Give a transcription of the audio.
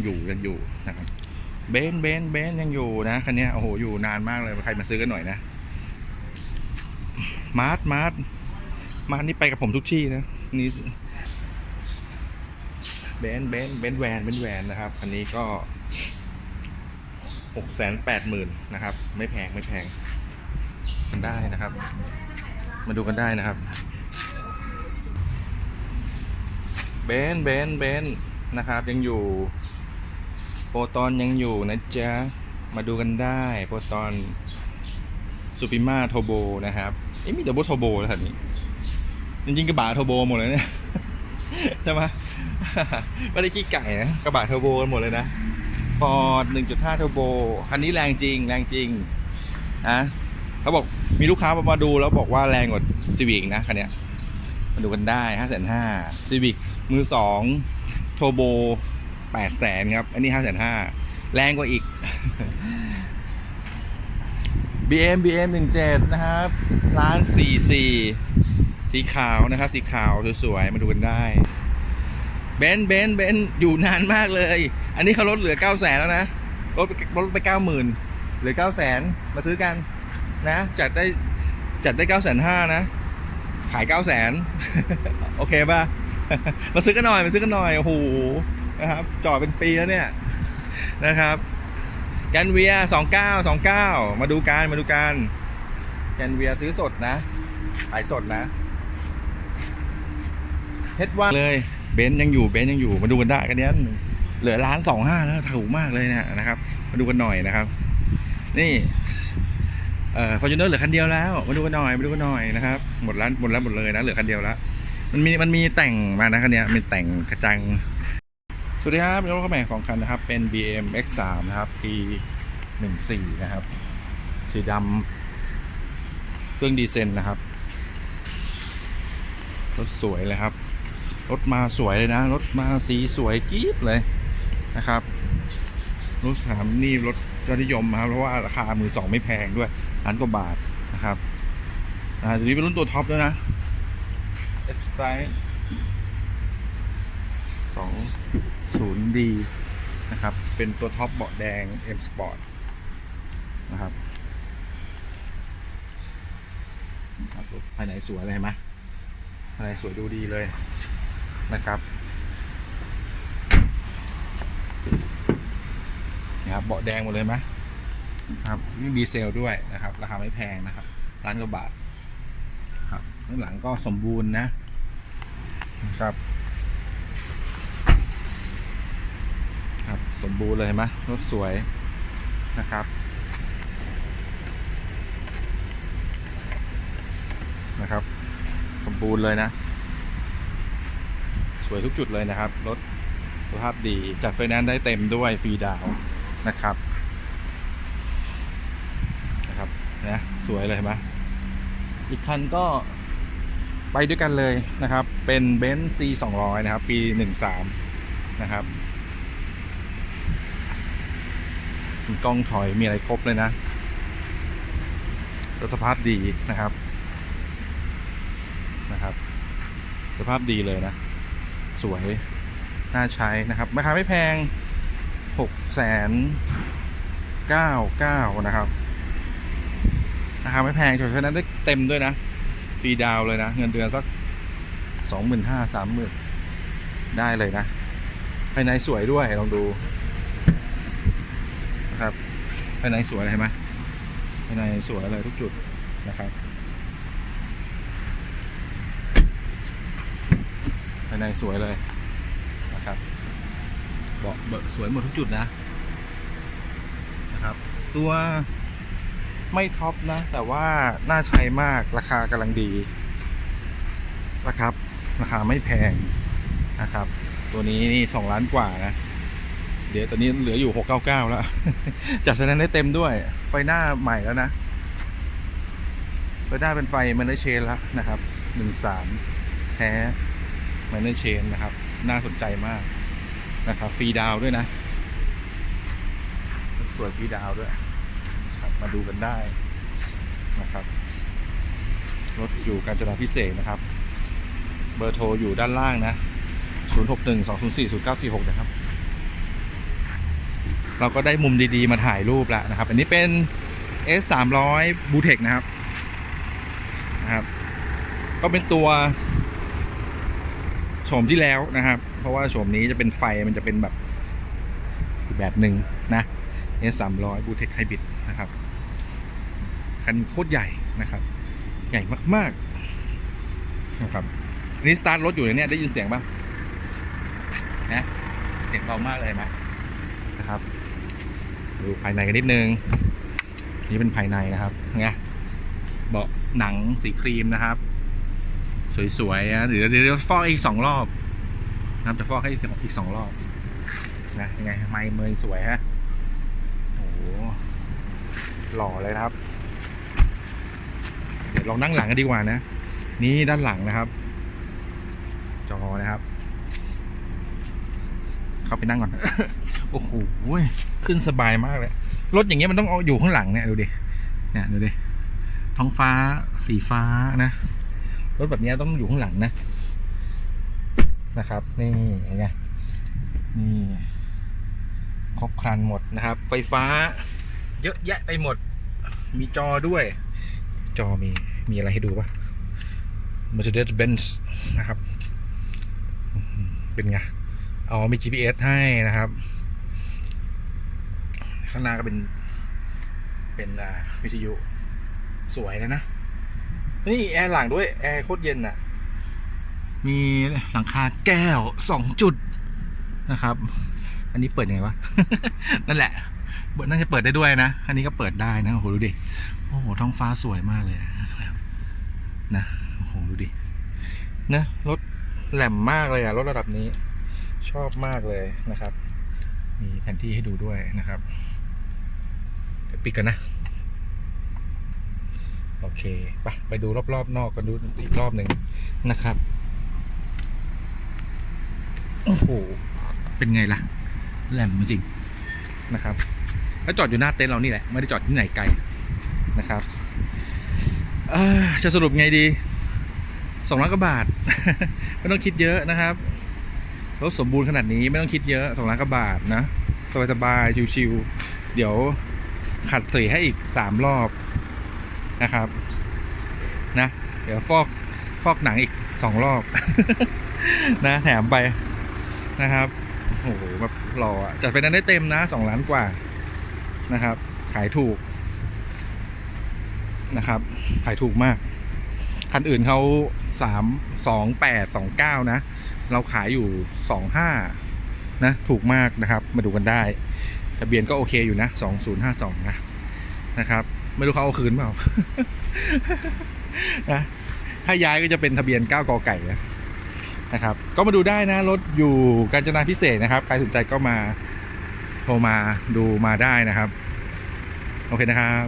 ยังอยู่ยังอยู่นะครับเบนเบนเบนยังอยู่นะคันนี้โอ้โหอยู่นานมากเลยใครมาซื้อกันหน่อยนะมาร์ทมาร์ทมาร์ทนี่ไปกับผมทุกที่นะนี่เบนเบนเบนแวนเบนแวนนะครับคันนี้ก็หกแสนแปดหมื่นนะครับ ไม่แพงไม่แพงกันได้นะครับ มาดูกันได้นะครับเบนเบนเบนนะครับ ยังอยู่ โปรตอนยังอยู่นะจ๊ะ มาดูกันได้ โปรตอนซูปิมาโทโบนะครับเอ๊ะมีแต่โบโทโบแล้วนี้ จริงๆกระบะโทโบหมดเลยเนี่ยใช่ไหมไม่ได้ขี้ไก่นะ กระบะเทอร์โบกันหมดเลยนะฟอร์ด1.5เทอร์โบคันนี้แรงจริง แรงจริงนะเขาบอกมีลูกค้ามาดูแล้วบอกว่าแรงกว่าซีวิกนะคันเนี้ยมาดูกันได้5 5 0 0 0ซีวิกมือสองโทโบ 8 0 0 0 0ครับ อันนี้5 5 0 0 0แรงกว่าอีก BM BM 17 นะครับ ร้าน 44 สีขาวนะครับ สีขาวสวยๆ มาดูกันได้ เบนซ์เบนซ์เบนซ์อยู่นานมากเลย อันนี้เขาลดเหลือ 9 0 0 0 0แล้วนะ ลดไปลดไป 90,000เหลือ 9 0 0 0 0มาซื้อกันนะ จัดได้จัดได้ 9 5 0 0 0นะ ขาย 9 0 0 0 0โอเคป่ะ มาซื้อกันหน่อย มาซื้อกันหน่อย โอ้โห นะครับ จอดเป็นปีแล้วเนี่ยนะครับแกนเวียสองเก้าสองเก้ามาดูกันมาดูกันแกนเวียซื้อสดนะขายสดนะเฮ็ดว่าเลยเบนซ์ยังอยู่เบนซ์ยังอยู่มาดูกันได้กันเนี้ยเหลือล้านสองห้าแล้วถูกมากเลยเนะนะครับ มาดูกันหน่อยนะครับ นี่เอ่อฟอร์จูเนอร์เหลือคันเดียวแล้ว มาดูกันหน่อยมาดูกันหน่อยนะครับหมดร้านหมดแล้วหมดเลยนะเหลือคันเดียวแล้วมันมีมันมีแต่งมานะคันเนี้ยมีแต่งกระจัง สวัสดีครับรถกระแมงสองคันนะครับ เป็น BM X3 นะครับ ปี14นะครับ สีดำเครื่องดีเซลนะครับ รถสวยเลยครับ รถมาสวยเลยนะ รถมาสีสวยกิ๊บเลยนะครับรถสามนี่รถยอดนิยมครับ เพราะว่าราคามือสองไม่แพงด้วยล้านกว่าบาทนะครับอ่าตัวนี้เป็นรุ่นตัวท็อปด้วยนะ F Style สอง 0D นะครับ เป็นตัวท็อปเบาะแดง M Sport นะครับครับภายในสวยเลยเห็นไหมภายในสวยดูดีเลยนะครับนะครับเบาะแดงหมดเลยไหมครับนี่ดีเซลด้วยนะครับ ราคาไม่แพงนะครับล้านกว่าบาทครับข้างหลังก็สมบูรณ์นะนะครับ ครับ สมบูรณ์เลยเห็นไหมรถสวยนะครับนะครับ สมบูรณ์เลยนะ สวยทุกจุดเลยนะครับรถสภาพดีจัดไฟแนนซ์ได้เต็มด้วยฟรีดาวนะครับนะครับนะสวยเลยเห็นไหมอีกคันก็ไปด้วยกันเลยนะครับ เป็นเบนซ์ C 200 นะครับ ปี 13 นะครับ มีกล้องถอยมีอะไรครบเลยนะรถสภาพดีนะครับนะครับ สภาพดีเลยนะ สวย น่าใช้นะครับราคาไม่แพงหกแสนเก้าเก้านะครับราคาไม่แพงฉะนั้นได้เต็มด้วยนะฟรีดาวเลยนะ เงินเดือนสักสองหมื่นห้าสามหมื่นได้เลยนะภายในสวยด้วยลองดู ภายในสวยเลยเห็นไหมภายในสวยเลยทุกจุดนะครับภายในสวยเลยนะครับเบาะเบสวยหมดทุกจุดนะนะครับ ตัวไม่ท็อปนะ แต่ว่าน่าใช้มากราคากำลังดีนะครับ ราคาไม่แพงนะครับ ตัวนี้นี่สองล้านกว่านะ เดี๋ยวตอนนี้เหลืออยู่ 699 แล้ว จัดแสแนนได้เต็มด้วย ไฟหน้าใหม่แล้วนะ ไฟหน้าเป็นไฟมันได้เชนแล้วนะครับ 13 แท้มันได้เชนนะครับ น่าสนใจมากนะครับ ฟรีดาวด้วยนะ สวยฟรีดาวด้วยครับมาดูกันได้นะครับ รถอยู่กาญจนาพิเศษนะครับ เบอร์โทรอยู่ด้านล่างนะ 061 204 0946 นะครับ เราก็ได้มุมดีๆมาถ่ายรูปแล้วนะครับ อันนี้เป็น S 3 0 0 b u t e c นะครับนะครับ ก็เป็นตัวโฉมที่แล้วนะครับ เพราะว่าโฉมนี้จะเป็นไฟมันจะเป็นแบบอีกแบบหนึ่งนะ S 3 0 0 b u t e c Hybrid นะครับ คันโคตรใหญ่นะครับ ใหญ่มากๆนะครับอันนี้สตาร์ทรถอยู่เนี่ยได้ยินเสียงป่ะนะเสียงเบามากเลยไหมนะครับ ดูภายในกันนิดนึง นี่เป็นภายในนะครับไงเบาะหนังสีครีมนะครับ สวยๆนะเดี๋ยวเดี๋ยวฟอกอีกสองรอบนะครับจะฟอกให้อีกสองรอบนะยังไงไมค์เมยสวยฮะโอ้โหหล่อเลยนะครับ เดี๋ยวลองนั่งหลังกันดีกว่านะ นี่ด้านหลังนะครับ จอนะครับ เข้าไปนั่งก่อน โอ้โหขึ้นสบายมากเลย รถอย่างเงี้ยมันต้องเอาอยู่ข้างหลังเนี่ยดูดิเนี่ยดูดิท้องฟ้าสีฟ้านะ รถแบบเนี้ยต้องอยู่ข้างหลังนะ นะครับ นี่ไงนี่ครบครันหมดนะครับ ไฟฟ้า เยอะแยะไปหมด มีจอด้วย จอมีมีอะไรให้ดูปะ Mercedes-Benz นะครับ เป็นไง เอ๋อมี GPS ให้นะครับ ข้างหน้าก็เป็น เป็นอ่าวิทยุสวยเลยนะ นี่แอร์หลังด้วย แอร์โคตรเย็นอะ มีหลังคาแก้วสองจุดนะครับ อันนี้เปิดยังไงวะ นั่นแหละเปิดน่าจะเปิดได้ด้วยนะ อันนี้ก็เปิดได้นะ โอ้โห ดูดิ โอ้โห ท้องฟ้าสวยมากเลยนะครับ นะ โอ้โห ดูดิ นะรถแหลมมากเลยอะรถระดับนี้ ชอบมากเลยนะครับ มีแผนที่ให้ดูด้วยนะครับ ปิดกันนะ โอเคไปไปดูรอบๆนอกกันดูอีกรอบหนึ่งนะครับ โอ้โห เป็นไงล่ะ แหลมจริงนะครับ แล้วจอดอยู่หน้าเต็นท์เรานี่แหละ ไม่ได้จอดที่ไหนไกลนะครับจะสรุปไงดีสองร้อยกว่าบาท ไม่ต้องคิดเยอะนะครับรถสมบูรณ์ขนาดนี้ไม่ต้องคิดเยอะสองล้านกว่าบาทนะสบายๆชิวๆเดี๋ยว ขัดสีให้อีกสามรอบนะครับ นะ เดี๋ยวฟอกฟอกหนังอีกสองรอบ นะแถมไปนะครับโอ้โหแบบหล่อจัดไฟแนั้นได้เต็มนะสองล้านกว่านะครับ ขายถูกนะครับ ขายถูกมาก คันอื่นเขาสามสองแปดสองเก้านะ เราขายอยู่สองห้านะ ถูกมากนะครับ มาดูกันได้ ทะเบียนก็โอเคอยู่นะสองศูนย์ห้าสองนะนะครับ ไม่รู้เขาเอาคืนเปล่านะถ้าย้ายก็จะเป็นทะเบียน 9 กอไก่นะนะครับ ก็มาดูได้นะ รถอยู่กาญจนาพิเศษนะครับ ใครสนใจก็มาโทรมาดูมาได้นะครับ โอเคนะครับ